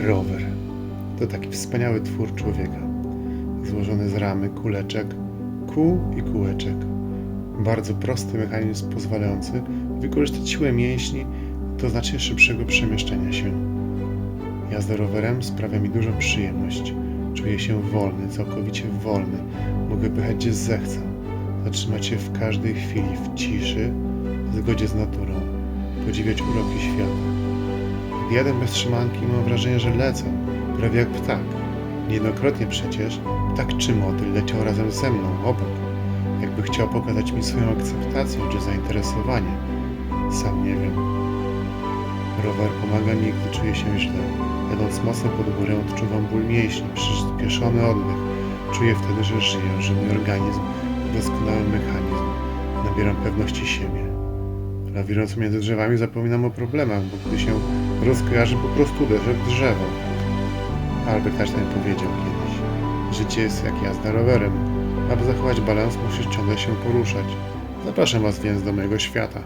Rower to taki wspaniały twór człowieka, złożony z ramy, kuleczek, kół i kółeczek. Bardzo prosty mechanizm pozwalający wykorzystać siłę mięśni do znacznie szybszego przemieszczania się. Jazda rowerem sprawia mi dużą przyjemność. Czuję się wolny, całkowicie wolny. Mogę pychać gdzie zechcę. Zatrzymać się w każdej chwili w ciszy, w zgodzie z naturą. Podziwiać uroki świata. Jadę bez trzymanki, mam wrażenie, że lecę, prawie jak ptak. Niejednokrotnie przecież ptak czy motyl leciał razem ze mną, obok. Jakby chciał pokazać mi swoją akceptację czy zainteresowanie. Sam nie wiem. Rower pomaga mi, gdy czuję się źle. Jadąc mocno pod górę, odczuwam ból mięśni, przyspieszony oddech. Czuję wtedy, że żyję, że mój organizm doskonały mechanizm. Nabieram pewności siebie. Lawirując między drzewami zapominam o problemach, bo gdy się rozkojarzy, po prostu uderzę w drzewo. Albert Einstein powiedział kiedyś, życie jest jak jazda rowerem. Aby zachować balans, musisz ciągle się poruszać. Zapraszam Was więc do mojego świata.